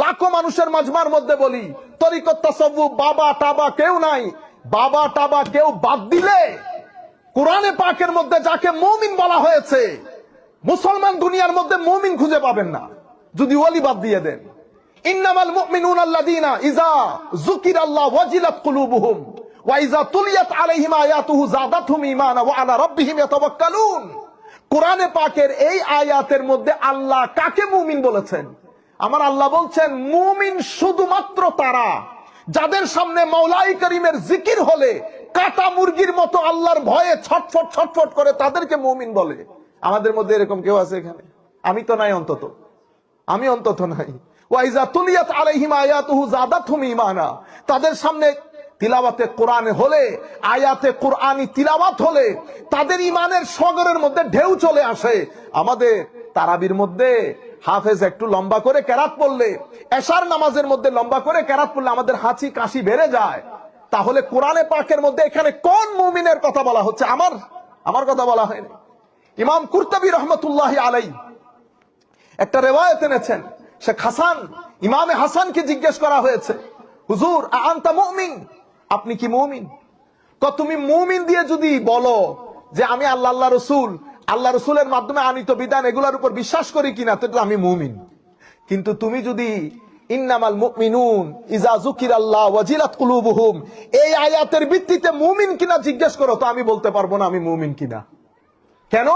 লাখো মানুষের মাঝমার মধ্যে বলি, তরিকত তাসাব্বুফ বাবা টাবা কেউ নাই। বাবা টাবা কেউ বাদ দিলে, কোরআনে পাকের মধ্যে যাকে মুমিন বলা হয়েছে, মুসলমান দুনিয়ার মধ্যে মুমিন খুঁজে পাবেন না। যদি ওলি বাদ দিয়ে দেন। ইন্নামাল মুমিনুন ইযা যুকিরাল্লাহ ওয়াজিলাত কুলুবুহুম, ওয়া ইযা তুলিয়াত আলাইহিম আয়াতুহু যাদাতহুম ঈমানা ওয়া আলা রাব্বিহিম ইয়াতাওয়াক্কালুন। কোরআনে পাকের এই আয়াতের মধ্যে আল্লাহ কাকে মুমিন বলেছেন? আমার আল্লাহ বলছেন, মুমিন শুধুমাত্র তারা, যাদের সামনে মৌলাই করিমের জিকির হলে, কাটা মুরগির মতো আল্লাহর ভয়ে ছটফট ছটফট করে তাদেরকে মুমিন বলে। আমাদের মধ্যে এরকম কেউ আছে এখানে? আমি তো নাই অন্তত। আমি অন্তত নাই। ওয়াইজা তুলিয়াত আলাইহিম আয়াতুহু যাদাতহুম ঈমানা। তাদের সামনে তিলাওয়াতে কোরআন হলে, আয়াতে কোরআনি তিলাওয়াত হলে, তাদের ইমানের সগরের মধ্যে ঢেউ চলে আসে। আমাদের তারাবির মধ্যে হাফেজ একটু লম্বা করে কেরাত পড়লে, এশার নামাজের মধ্যে লম্বা করে কেরাত পড়লে আমাদের হাঁচি কাশি বেড়ে যায়। তাহলে কোরআনে পাকের মধ্যে এখানে কোন মুমিনের কথা বলা হচ্ছে? আমার আমার কথা বলা হয়নি। ইমাম কুরতাবি রহমতুল্লাহ আলাই একটা রেওয়ায়ত এনেছেন। শেখ হাসান, ইমামে হাসানকে জিজ্ঞেস করা হয়েছে, হুজুর আন্তা মুমিন? আপনি কি মুমিন? তুমি মুমিন দিয়ে যদি বলো যে আমি আল্লাহ আল্লাহ রসুল আল্লাহ রসুলের মাধ্যমে আনিত বিধান এগুলোর উপর বিশ্বাস করি কিনা, তো আমি মুমিন। কিন্তু তুমি যদি ইন্নামাল মুমিনুন ইজা আল্লাহ ওয়াজিলাত কুলুবুহুম, এই আয়াতের ভিত্তিতে মুমিন কিনা জিজ্ঞেস করো, তো আমি বলতে পারব না আমি মুমিন কিনা। কেন?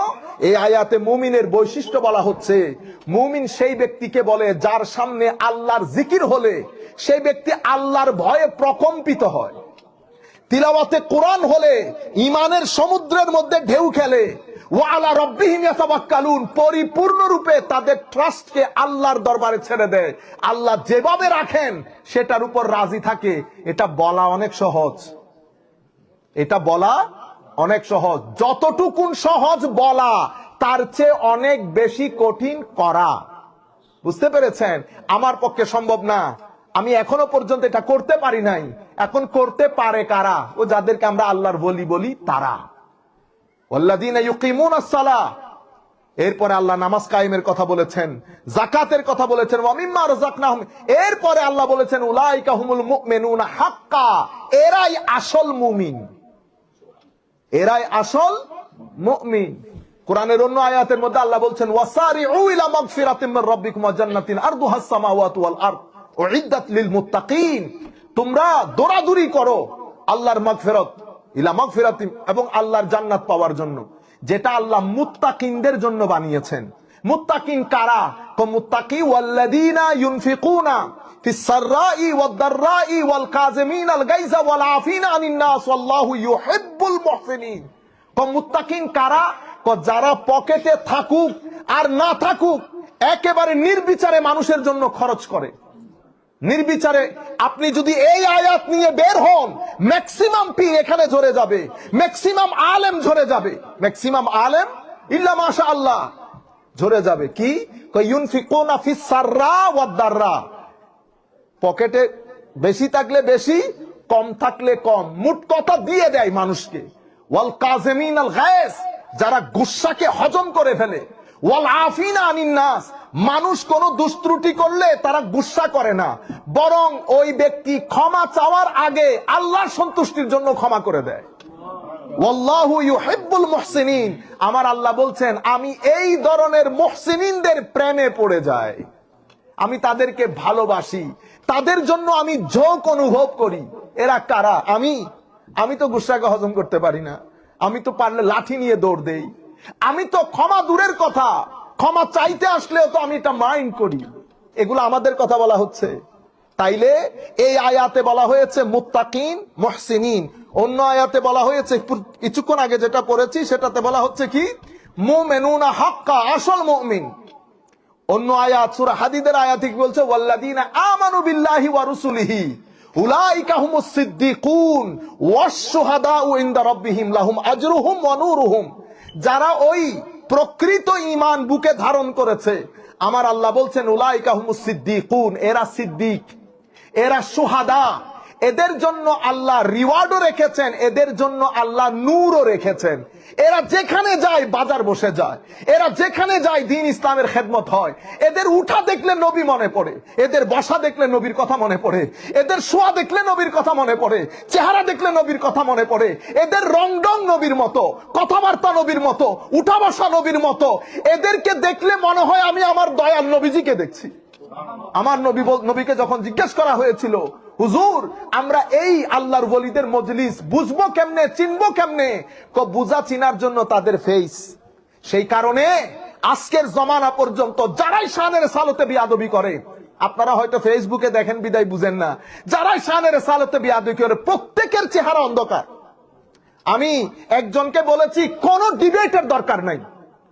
এই আয়াতে মুমিনের বৈশিষ্ট্য বলা হচ্ছে, মুমিন সেই ব্যক্তিকে বলে যার সামনে আল্লাহর জিকির হলে, সেই ব্যক্তি আল্লাহর ভয়ে প্রকম্পিত হয়। তিলাওয়াতে কোরআন হলে ইমানের সমুদ্রের মধ্যে ঢেউ খেলে। ওয়ালা রব্বিহিম ইয়াতাওয়াক্কালুন, পরিপূর্ণরূপে তাদের ট্রাস্টকে আল্লাহর দরবারে ছেড়ে দেয়। আল্লাহ যেভাবে রাখেন, সেটার উপর রাজি থাকে। এটা বলা অনেক সহজ। এটা বলা অনেক সহজ। যতটুকুন সহজ বলা, তার চেয়ে অনেক বেশি কঠিন করা। বুঝতে পেরেছেন? আমার পক্ষে সম্ভব না। আমি এখনও পর্যন্ত এটা করতে পারি নাই। এখন করতে পারে কারা? ও যাদেরকে আমরা আল্লাহর বলি বলি তারা। এরপরে আল্লাহ নামাজ কায়েমের কথা বলেছেন জাকাতের কথা বলেছেন এরপরে আল্লাহ বলেছেন, উলাইকা হুমুল মুমিনুনা হাক্কা। এরাই আসল মুমিন। এরাই আসল মুমিন। কোরআনের অন্য আয়াতের মধ্যে আল্লাহ বলছেন, ওয়াসারিউ ইলা মাগফিরাতিম মির রাব্বিকুম ওয়া জান্নাতিন, আরদুহাস সামাওয়াতু ওয়াল আরদ। উইদ্দাত লিল মুত্তাকিন তোমরা দৌড়াদৌড়ি করো আল্লাহর মাগফিরাত, ইলা মাগফিরাতিম এবং আল্লাহর জান্নাত পাওয়ার জন্য, যেটা আল্লাহ মুত্তাকিনদের জন্য বানিয়েছেন। মুত্তাকিন কারা? তো মুত্তাকি ওয়াল্লাযীনা ইউনফিকুনা ফিস সাররাই ওয়াদ দাররাই ওয়াল কাযিমিনাল গায়জা ওয়াল আফিনা আনিন নাস, ওয়াল্লাহু ইউহিব্বুল মুহসিনিন। তো মুত্তাকিন কারা? তো যারা পকেটে থাকুক আর না থাকুক, একেবারে নির্বিচারে মানুষের জন্য খরচ করে। নির্বিচারে আপনি যদি এই আয়াত নিয়ে বের হন ম্যাক্সিমাম পি এখানে ঝরে যাবে ম্যাক্সিমাম আলেম ঝরে যাবে ম্যাক্সিমাম আলেম ইল্লা মাশা আল্লাহ ঝরে যাবে। কি? পকেটে বেশি থাকলে বেশি, কম থাকলে কম। মুট কথা দিয়ে দেয় মানুষকে। ওয়াল কাজেমিন আল গায়েস, যারা গুসাকে হজম করে ফেলে। ওয়াল আফিনা আনিন নাস মানুষ কোন দুস্ত্রুটি করলে তারা গুসা করে না। বরং ওই ব্যক্তি ক্ষমা চাওয়ার আগে আল্লাহর সন্তুষ্টির জন্য ক্ষমা করে দেয়। আমার আল্লাহ বলছেন, আমি এই ধরনের মুহসিনিনদের প্রেমে পড়ে যাই। আমি তাদেরকে ভালোবাসি। তাদের জন্য আমি ঝোঁক অনুভব করি। এরা কারা? আমি? আমি তো গুসাকে হজম করতে পারি না। আমি তো পারলে লাঠি নিয়ে দৌড় দেই। আমি তো ক্ষমা দূরের কথা। ক্ষমা চাইতে আসলেও তো আমি এটা মাইন্ড করি। এগুলো আমাদের কথা বলা হচ্ছে। তাইলে এই আয়াতে বলা হয়েছে মুত্তাকিন, মুহসিনিন। অন্য আয়াতে বলা হয়েছে কিছুক্ষণ আগে যেটা পড়েছি, সেটাতে বলা হচ্ছে কি? মুমেনুনা হাক্কা, আসল মুমিন। অন্য আয়াত, সূরা হাদিদের আয়াত বলছে, ওয়াল্লাযীনা আমানু বিল্লাহি ওয়া রুসুলিহি। উলাইকা হুমুস সিদ্দিকুন ওয়াশ শুহাদাউ ইনদা রাব্বিহিম লাহুম আজরুহুম ওয়া নূরুহুম। যারা ওই প্রকৃত ইমান বুকে ধারণ করেছে। আমার আল্লাহ বলছেন, উলাইকা সিদ্দিক সিদ্দিকুন, এরা সিদ্দিক, এরা সুহাদা। এদের জন্য আল্লাহ রিওয়ার্ডও রেখেছেন, এদের জন্য আল্লাহ নূরও রেখেছেন। এরা যেখানে যায়, বাজার বসে যায়। এরা যেখানে যায়, দিন ইসলামের খেদমত হয়। এদের উঠা দেখলে নবী মনে পড়ে। এদের বসা দেখলে নবীর কথা মনে পড়ে। এদের শোয়া দেখলে নবীর কথা মনে পড়ে। চেহারা দেখলে নবীর কথা মনে পড়ে। এদের রংডং নবীর মতো, কথাবার্তা নবীর মতো উঠা বসা নবীর মতো। এদেরকে দেখলে মনে হয় আমি আমার দয়াল নবীজিকে দেখছি। আমার নবী নবীকে যখন জিজ্ঞেস করা হয়েছিল হুজুর, আমরা এই আল্লাহর বলিদের মজলিস বুঝব কেমনে, চিনবো কেমনে? বুঝা চিনার জন্য তাদের ফেস সেই কারণে আজকের জমানা পর্যন্ত যারাই শানের সালতে বিয়াদবি করে, আপনারা হয়তো ফেসবুকে দেখেন, বিদায় বুঝেন না, যারাই শানের সালতে বিয়াদবি করে, প্রত্যেকের চেহারা অন্ধকার। আমি একজনকে বলেছি, কোন ডিবেটের দরকার নাই।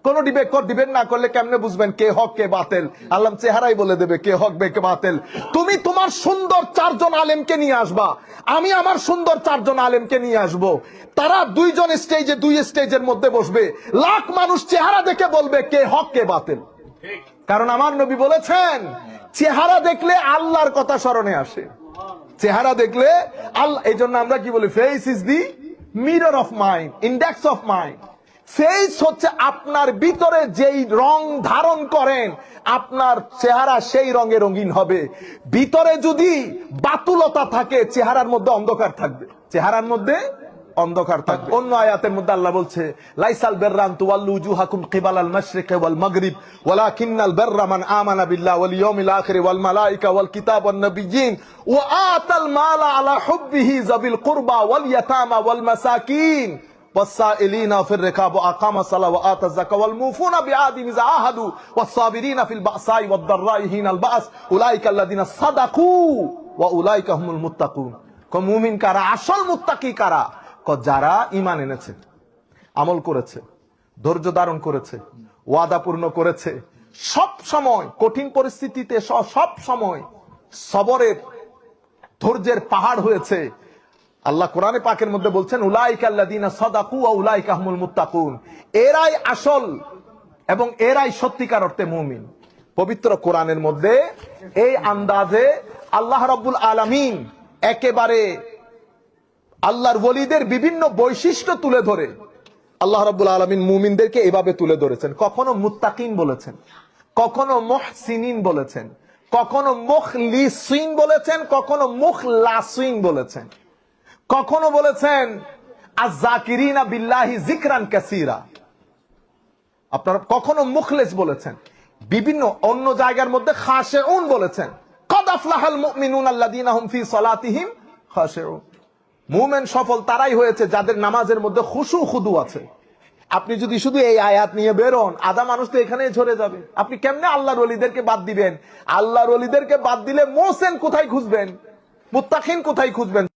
কোন ডিবেট কর ডিবেট না করলে কেমনে বুঝবেন কে হক, কে বাতেল? আল্লাহ চেহারাই বলে দেবে কে হক, বে কে বাতেল। তুমি তোমার সুন্দর চারজন আলেমকে নিয়ে আসবা। আমি আমার সুন্দর চারজন আলেমকে নিয়ে আসব। তারা দুইজন স্টেজে দুই স্টেজের মধ্যে বসবে। লাখ মানুষ চেহারা দেখে বলবে কে হক, কে বাতেল। কারণ আমার নবী বলেছেন, চেহারা দেখলে আল্লাহর কথা স্মরণে আসে। চেহারা দেখলে আল্লাহ, এই জন্য আমরা কি বলি? Face is the mirror of mind index of mind face হচ্ছে আপনার ভিতরে যেই রং ধারণ করেন, আপনার চেহারা সেই রঙে রঙিন হবে। ভিতরে যদি বাতুলতা থাকে, চেহারার মধ্যে অন্ধকার থাকবে। চেহারার মধ্যে অন্ধকার থাকবে। অন্য আয়াতের মধ্যে আল্লাহ বলছে, লাইসাল বেররান তুওয়াল্লু উজুহাকুম কিবালাল মাশরিকি ওয়াল মাগরিব, ওয়ালাকিন্নাল বেররা মান আমানা বিল্লাহ ওয়াল ইয়াউমিল আখির ওয়াল মালাইকা ওয়াল কিতাব ওয়ান নাবিয়্যিন, ওয়া আতাল মালা আলা হুব্বিহি যাবিল কুরবা ওয়াল ইয়াতামা ওয়াল মাসাকিন। والسائلين في الركاب وأقام الصلاة وآتى الزكاة والموفون بعهدهم إذا عاهدوا والصابرين في البأساء والضراء حين البأس أولئك الذين صدقوا وأولئك هم المتقون ক মুমিন কারা আসল মুত্তাকি কারা ক যারা ইমান এনেছে আমল করেছে ধৈর্য ধারণ করেছে ওয়াদা পূর্ণ করেছে সব সময় কঠিন পরিস্থিতিতে স- সব সময় সবরের ধৈর্যের পাহাড় হয়েছে আল্লাহ কোরআনে পাকের মধ্যে বলছেন, উলাইকা আল্লাযীনা সাদাকু ওয়া উলাইকা হুমুল মুত্তাকুন। এরাই আসল এবং এরাই সত্যিকার অর্থে মুমিন। পবিত্র কোরআনের মধ্যে এই আন্দাজে আল্লাহ রাব্বুল আলামিন একেবারে আল্লাহর ওলিদের বিভিন্ন বৈশিষ্ট্য তুলে ধরে আল্লাহ রাব্বুল আলামিন মুমিনদেরকে এভাবে তুলে ধরেছেন। কখনো মুত্তাকিন বলেছেন, কখনো মুহসিনিন বলেছেন, কখনো মুখ মুখলিসিন বলেছেন, কখনো মুখ মুখলাসিন বলেছেন। কখনো বলেছেন আজাকিরিনা বিল্লাহি জিকরান কাসীরা আপনারা কখনো মুখলেস বলেছেন, বিভিন্ন অন্য জায়গার মধ্যে খাশেউন বলেছেন, কদ আফলাহাল মুমিনুন আল্লাযীনা হুম ফি সালাতিহিম খাশেউন মুমিন সফল তারাই হয়েছে যাদের নামাজের মধ্যে খুশু খুদু আছে। আপনি যদি শুধু এই আয়াত নিয়ে বেরোন, আধা মানুষ তো এখানেই ঝরে যাবে। আপনি কেমনে আল্লাহর ওলিদেরকে বাদ দিবেন? আল্লাহর ওলিদেরকে বাদ দিলে মোসেন কোথায় খুঁজবেন? মুত্তাকিন কোথায় খুঁজবেন?